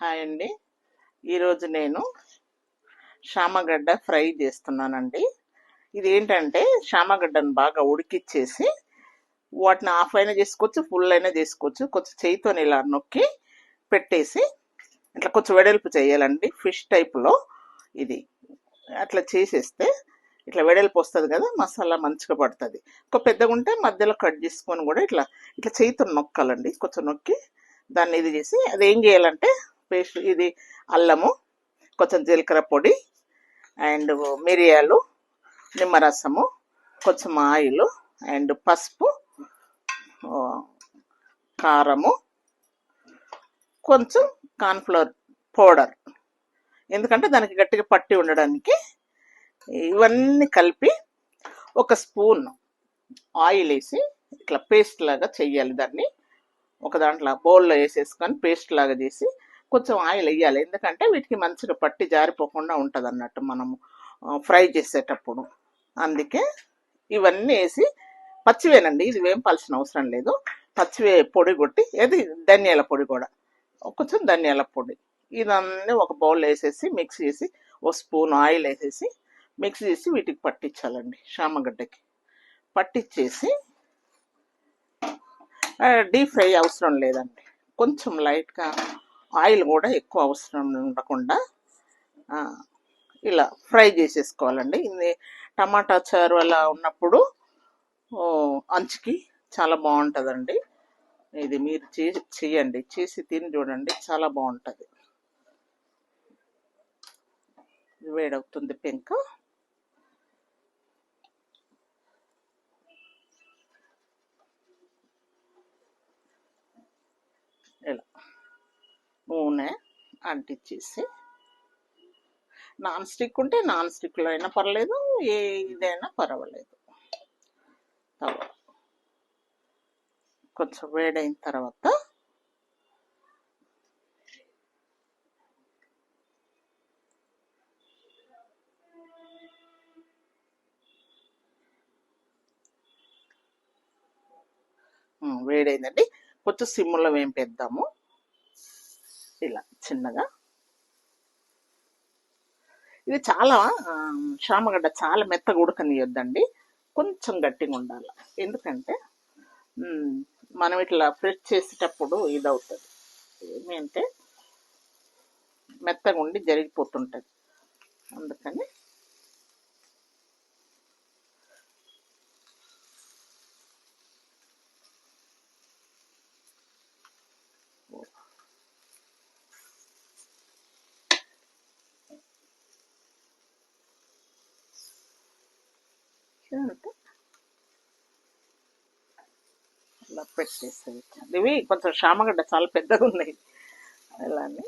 Hi అండి. ఈరోజు నేను శామగడ్డ ఫ్రై చేస్తున్నానండి. ఇది ఏంటంటే శామగడ్డను బాగా ఉడికిచ్చేసి వాటిని హాఫ్ అయినా చేసుకోవచ్చు ఫుల్ అయినా చేసుకోవచ్చు. కొంచెం చేయితో ఇలా నొక్కి పెట్టేసి ఇట్లా కొంచెం వెడల్పు చేయాలండి. ఫిష్ టైప్లో ఇది. అట్లా చేసేస్తే ఇట్లా వెడల్పు వస్తుంది కదా మసాలా మంచిగా పడుతుంది. ఒక పెద్దగా ఉంటే మధ్యలో కట్ చేసుకొని కూడా ఇట్లా ఇట్లా చేయితో నొక్కాలండి. కొంచెం నొక్కి దాన్ని ఇది చేసి అది ఏం చేయాలంటే పేస్ట్ ఇది అల్లము కొంచెం జీలకర్ర పొడి అండ్ మిరియాలు నిమ్మరసము కొంచెం ఆయిల్ అండ్ పసుపు కారము కొంచెం కార్న్ఫ్లవర్ పౌడర్. ఎందుకంటే దానికి గట్టిగా పట్టి ఉండడానికి ఇవన్నీ కలిపి ఒక స్పూన్ ఆయిల్ వేసి ఇట్లా పేస్ట్ లాగా చెయ్యాలి దాన్ని. ఒక దాంట్లో బౌల్లో వేసేసుకొని పేస్ట్ లాగా చేసి కొంచెం ఆయిల్ వేయాలి ఎందుకంటే వీటికి మంచిగా పట్టి జారిపోకుండా ఉంటుంది అన్నట్టు మనము ఫ్రై చేసేటప్పుడు. అందుకే ఇవన్నీ వేసి పచ్చివేనండి. ఇది వేంపాల్సిన అవసరం లేదు. పచ్చివే పొడి కొట్టి ఏది? ధనియాల పొడి కూడా. కొంచెం ధనియాల పొడి. ఇదన్నీ ఒక బౌల్ వేసేసి మిక్స్ చేసి ఒక స్పూన్ ఆయిల్ వేసేసి మిక్స్ చేసి వీటికి పట్టించాలండి శామగడ్డకి పట్టించేసి డీప్ ఫ్రై అవసరం లేదండి. కొంచెం లైట్గా ఆయిల్ కూడా ఎక్కువ అవసరం ఉండకుండా ఇలా ఫ్రై చేసేసుకోవాలండి. ఇది టమాటా చారు అలా ఉన్నప్పుడు అంచుకి చాలా బాగుంటుందండి. ఇది మీరు చే చేయండి. చేసి తిని చూడండి. చాలా బాగుంటుంది. వేడవుతుంది పెంక ఇలా నూనె అంటించేసి నాన్ స్టిక్ ఉంటే నాన్ స్టిక్లో అయినా పర్లేదు ఏ ఇదైనా పర్వాలేదు. తవ. కొంచెం వేడైన తర్వాత వేడైందండి. కొంచెం సిమ్లో వేంపేద్దాము. ఇలా చిన్నగా. ఇది చాలా ఆ, శామగడ్డ చాలా మెత్తగా ఉడకనియొద్దండి. కొంచెం గట్టిగా ఉండాలి. ఎందుకంటే మనం ఇట్లా ఫ్రెష్ చేసేటప్పుడు ఇది అవుతుంది అంటే మెత్తగా ఉండి జరిగిపోతుంటుంది. అందుకని అంటే ఇలా పెట్టేసేది ఇవి కొంచెం శామగడ్డ చాలా పెద్దగా ఉన్నాయి. అలానే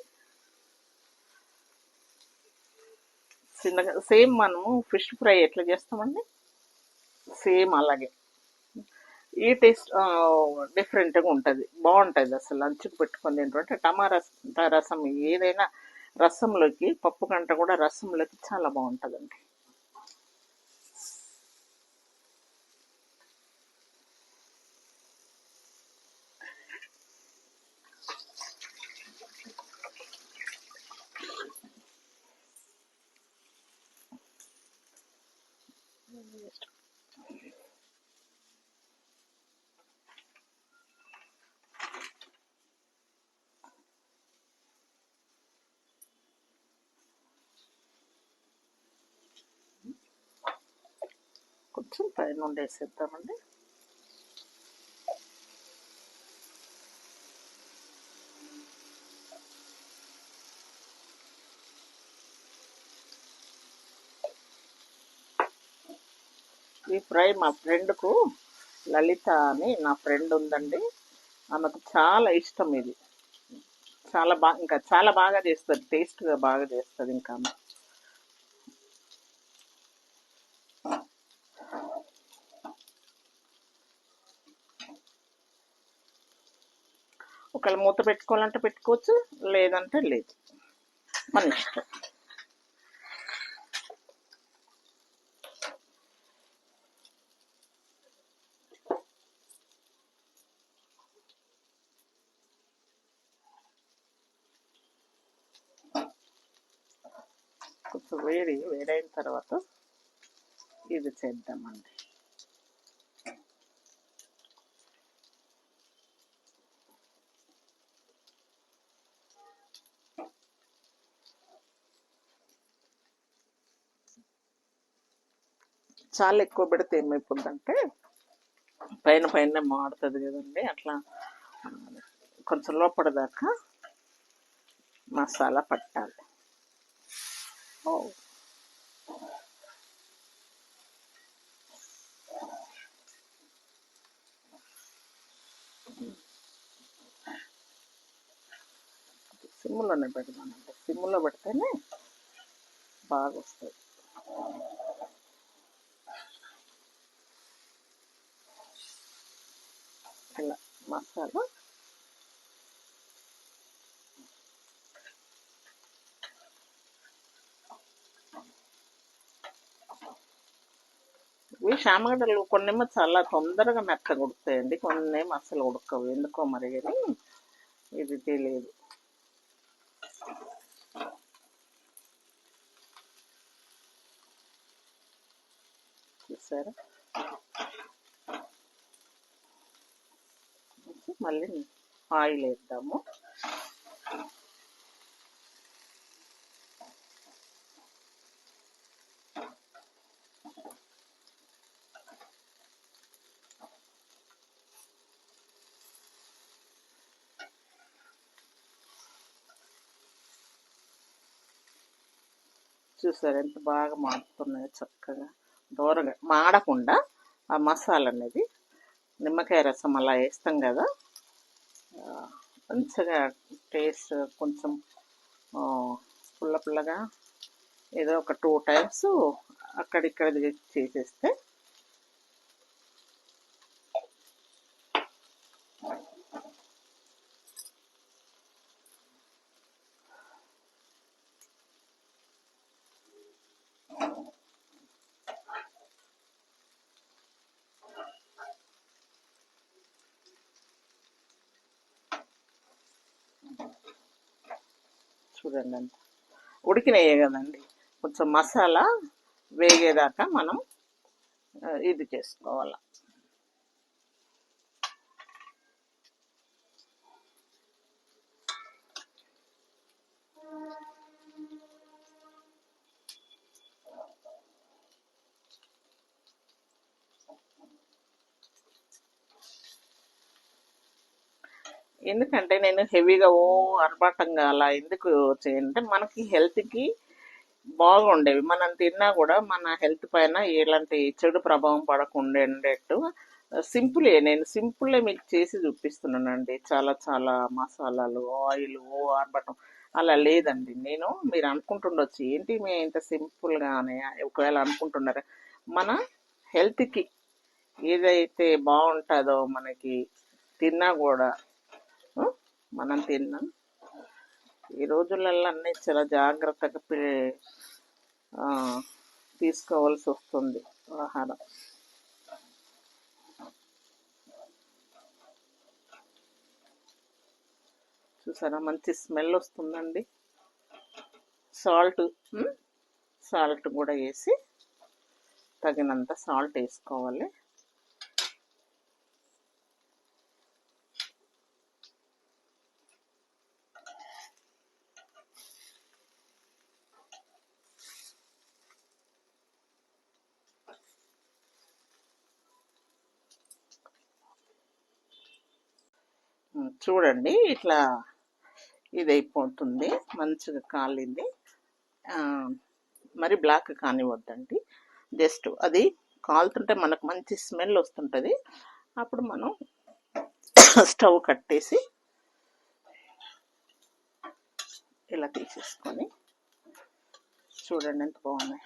చిన్నగా సేమ్ మనము ఫిష్ ఫ్రై ఎట్లా చేస్తామండి? సేమ్ అలాగే. ఈ టేస్ట్ డిఫరెంట్గా ఉంటుంది. బాగుంటుంది అసలు లంచ్కి పెట్టుకొని ఏంటంటే టమాటా రసం ఏదైనా రసంలోకి పప్పు కంట కూడా రసంలోకి చాలా బాగుంటుందండి. కొంచెం పైన వేసేద్దామండి ఈ ఫ్రై మా ఫ్రెండ్కు లలిత అని నా ఫ్రెండ్ ఉందండి. ఆమెకు చాలా ఇష్టం ఇది. చాలా బాగా ఇంకా చాలా బాగా చేస్తుంది టేస్ట్గా బాగా చేస్తుంది ఇంకా ఒకవేళ మూత పెట్టుకోవాలంటే పెట్టుకోవచ్చు లేదంటే లేదు. మన ఇష్టం. కొంచెం వేడి వేడైన తర్వాత ఇది చేద్దామండి. చాలా ఎక్కువ పెడితే ఏమైపోద్దంటే పైన పైన మాడుతుంది కదండి. అట్లా కొంచెం లోపల దాకా మసాలా పట్టాలి. ఓ. సిమ్లోనే పెడదామండి. సిమ్లో పెడితేనే బాగా వస్తుంది ఇలా మసాలా ఇవి శామగడ్డలు కొన్నేమో చాలా తొందరగా మెత్తగా ఉడుకుతాయండి కొన్నేమో అసలు ఉడకవు. ఎందుకో మరి కానీ ఇది తెలియదు చూసారా? మళ్ళీ ఆయిల్ వేద్దాము. చూసారు ఎంత బాగా మాడుతున్నాయో చక్కగా. దూరంగా మాడకుండా ఆ మసాలా అనేది నిమ్మకాయ రసం అలా వేస్తాం కదా. మంచిగా టేస్ట్ కొంచెం పుల్ల పుల్లగా ఏదో ఒక టూ టైమ్స్ అక్కడిక్కడ చేసేస్తే చూడండి. అంత ఉడికినయే కదండి. కొంచెం మసాలా వేగేదాకా మనం ఇది చేసుకోవాలి. ఎందుకంటే నేను హెవీగా ఓ అర్భాటంగా అలా ఎందుకు చేయంటే మనకి హెల్త్కి బాగుండేవి. మనం తిన్నా కూడా మన హెల్త్ పైన ఎలాంటి చెడు ప్రభావం పడకుండా ఉండేట్టు సింపులే నేను సింపుల్లే మీకు చేసి చూపిస్తున్నానండి. చాలా చాలా మసాలాలు ఆయిల్ ఓ ఆర్బటం అలా లేదండి. నేను మీరు అనుకుంటుండొచ్చు ఏంటి మేము ఇంత సింపుల్గానే ఒకవేళ అనుకుంటున్నారా? మన హెల్త్కి ఏదైతే బాగుంటుందో మనకి తిన్నా కూడా మనం తిన్నాం. ఈ రోజులలో అన్నీ చాలా జాగ్రత్తగా తీసుకోవాల్సి వస్తుంది ఆహారం. చూసారా? మంచి స్మెల్ వస్తుందండి. సాల్ట్ సాల్ట్ కూడా వేసి తగినంత సాల్ట్ వేసుకోవాలి. చూడండి ఇట్లా ఇది అయిపోతుంది మంచిగా కాలింది. మరి బ్లాక్ కానివద్దండి జస్ట్ అది కాలుతుంటే మనకు మంచి స్మెల్ వస్తుంటుంది. అప్పుడు మనం స్టవ్ కట్టేసి ఇలా తీసేసుకొని చూడండి ఎంత బాగున్నాయి.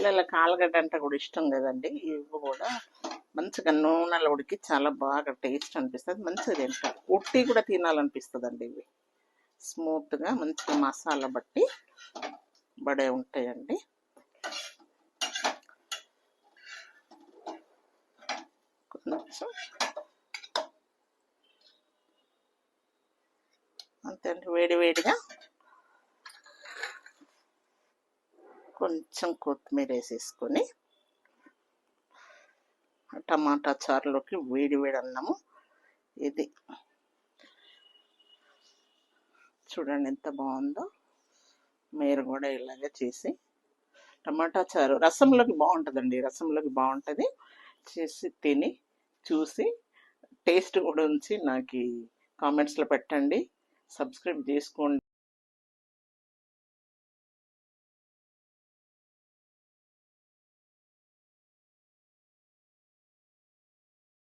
పిల్లల ఆలుగడ్డ అంటే కూడా ఇష్టం కదండి. ఇవి కూడా మంచిగా నూనెలో ఉడికి చాలా బాగా టేస్ట్ అనిపిస్తుంది. మంచిగా తింటారు. ఉట్టి కూడా తినాలనిపిస్తుంది అండి ఇవి స్మూత్గా మంచిగా మసాలా బట్టి బడే ఉంటాయండి. కొంచెం అంతే అండి. వేడి కొంచెం కొత్తిమీర వేసేసుకొని టమాటా చారులోకి వేడి వేడి అన్నము. ఇది చూడండి ఎంత బాగుందో. మీరు కూడా ఇలాగే చేసి టమాటా చారు రసంలోకి బాగుంటుందండి రసంలోకి బాగుంటుంది. చేసి తిని చూసి టేస్ట్ కూడా ఉంచి నాకు కామెంట్స్లో పెట్టండి. సబ్స్క్రైబ్ చేసుకోండి.